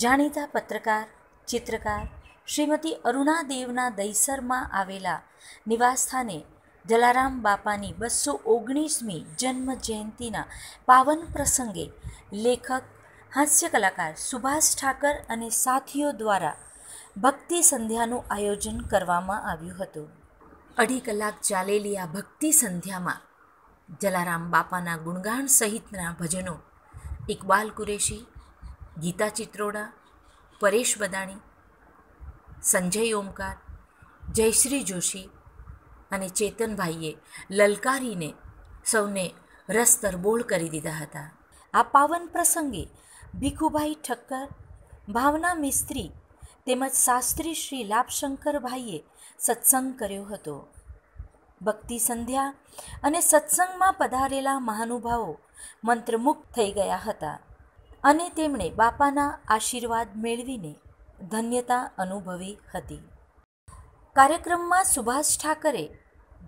જાણીતા પત્રકાર, ચિત્રકાર શ્રીમતી અરુણા દેવના દહીસરમાં આવેલા નિવાસસ્થાને જલારામ બાપાની બસો ઓગણીસમી જન્મ જયંતિના પાવન પ્રસંગે લેખક, હાસ્ય કલાકાર સુભાષ ઠાકર અને સાથીઓ દ્વારા ભક્તિ સંધ્યાનું આયોજન કરવામાં આવ્યું હતું. અઢી કલાક ચાલેલી આ ભક્તિ સંધ્યામાં જલારામ બાપાના ગુણગાન સહિતના ભજનો, ઇકબાલ કુરેશી ગીતા ચિત્રોડા, પરેશ બદાણી, સંજય ઓમકાર, જયશ્રી જોશી અને ચેતનભાઈએ લલકારીને સૌને રસ તરબોળ કરી દીધા હતા. આ પાવન પ્રસંગે ભીખુભાઈ ઠક્કર, ભાવના મિસ્ત્રી તેમજ શાસ્ત્રી શ્રી લાભશંકરભાઈએ સત્સંગ કર્યો હતો. ભક્તિ સંધ્યા અને સત્સંગમાં પધારેલા મહાનુભાવો મંત્રમુગ્ધ થઈ ગયા હતા. અને તેમણે બાપાના આશીર્વાદ મેળવીને ધન્યતા અનુભવી હતી. કાર્યક્રમમાં સુભાષ ઠાકરે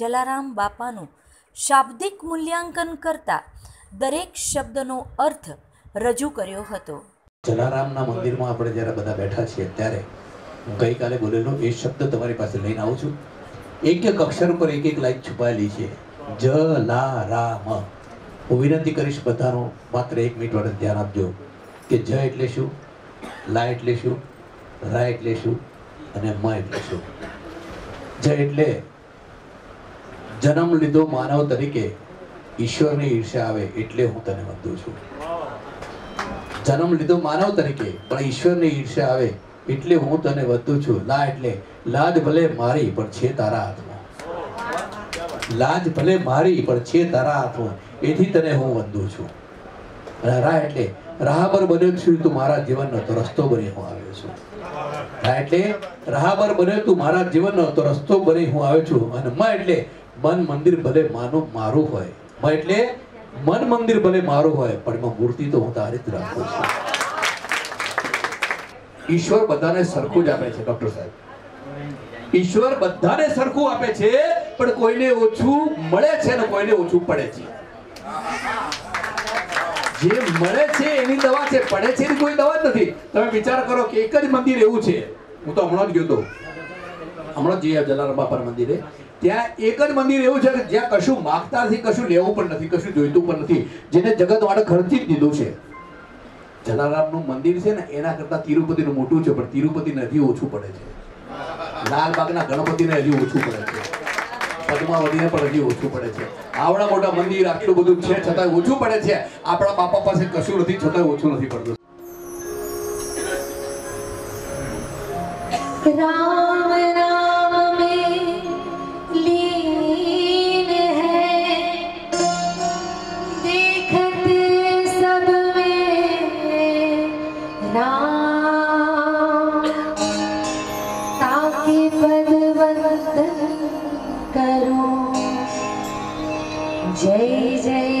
જલારામ બાપાનું શાબ્દિક મૂલ્યાંકન કરતા દરેક શબ્દનો અર્થ રજૂ કર્યો હતો. જલારામના મંદિરમાં આપણે જ્યારે બધા બેઠા છીએ ત્યારે ગઈકાલે બોલેલો, એ શબ્દ તમારી પાસે લઈને આવું છું. એક એક અક્ષર પર એક એક લાઈન છુપાયેલી છે. જ લા રા મ હું વિનંતી કરીશ બધાનો માત્ર એક મિનિટ માટે ધ્યાન આપજો. કે જ એટલે શું લા એટલે શું રા એટલે શું અને મ એટલે શું જ એટલે જન્મ લીધો માનવ તરીકે ઈશ્વરની ઈર્ષ્યા આવે એટલે હું તને વધુ છું. જન્મ લીધો માનવ તરીકે પણ ઈશ્વરની ઈર્ષ્યા આવે એટલે હું તને વધુ છું. લા એટલે લાજ ભલે મારી, પણ છે તારા હાથમાં. લાજ ભલે મારી, પણ છે તારા હાથમાં. એથી તને હું વધુ છું. રા એટલે રાહબર બન્યો છું તું મારા જીવનનો તો રસ્તો બની હું આવ્યો છું. એટલે રાહબર બન્યો તું મારા જીવનનો તો રસ્તો બની હું આવ્યો છું. અને મ એટલે મન મંદિર ભલે માનું મારું હોય. મ એટલે મન મંદિર ભલે મારું હોય, પણ એમાં મૂર્તિ તો હું તારી જ રાખું છું. ઈશ્વર બધાને સરખું જ આપે છે, ડોક્ટર સાહેબ. ઈશ્વર બધાને સરખું આપે છે, પણ કોઈને ઓછું મળે છે અને કોઈને ઓછું પડે છે. જે મળે છે એની દવા છે, પડે છે એની કોઈ દવા જ નથી. તમે વિચાર કરો કે એક જ મંદિર એવું છે. હું તો હમણાં જ ગયો હતો. હમણાં જ જઈએ જલારામ બાપાના મંદિરે. ત્યાં એક જ મંદિર એવું છે કે જ્યાં કશું માગતા નથી, કશું લેવું પણ નથી, કશું જોઈતું પણ નથી. જેને જગત વાળે ખર્ચી જ દીધું છે. જલારામનું મંદિર છે ને, એના કરતા તિરુપતિનું મોટું છે, પણ તિરુપતિને હજી ઓછું પડે છે. લાલબાગના ગણપતિને હજી ઓછું પડે છે. પદ્માવતીને પણ હજી ઓછું પડે છે. આવડા મોટા મંદિર, આટલું બધું છે છતાં ઓછું પડે છે. આપણા બાપા પાસે કશું નથી છતાં ઓછું નથી પડતું. राम जय जय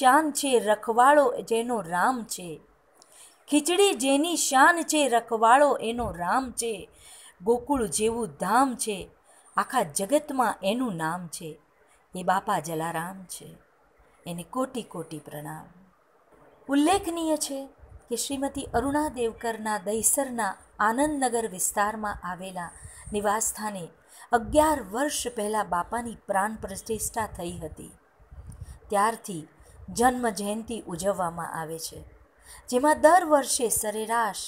શાન છે, રખવાળો જેનો રામ છે. ખીચડી જેની શાન છે, રખવાળો એનો રામ છે. ગોકુળ જેવું ધામ છે, આખા જગતમાં એનું નામ છે. એ બાપા જલારામ છે. એને કોટી કોટી પ્રણામ. ઉલ્લેખનીય છે કે શ્રીમતી અરુણા દેવકરના દહીસરના આનંદનગર વિસ્તારમાં આવેલા નિવાસસ્થાને અગિયાર વર્ષ પહેલાં બાપાની પ્રાણ પ્રતિષ્ઠા થઈ હતી. ત્યારથી જન્મ જયંતિ ઉજવવામાં આવે છે, જેમાં દર વર્ષે સરેરાશ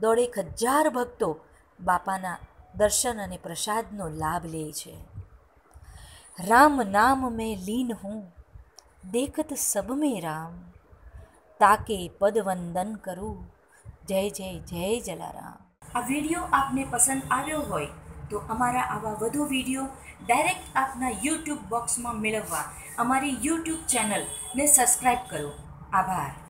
દોઢેક હજાર ભક્તો બાપાના દર્શન અને પ્રસાદનો લાભ લે છે. રામ નામ મેં લીન હું, દેખત સબ મેં રામ, તાકે પદવંદન કરું, જય જય જય જલારામ. આ વીડિયો આપને પસંદ આવ્યો હોય તો અમારા આવા વધુ વીડિયો ડાયરેક્ટ આપના યુટ્યુબ બોક્સમાં મેળવવા અમારી યુટ્યુબ ચેનલને સબસ્ક્રાઈબ કરો. આભાર.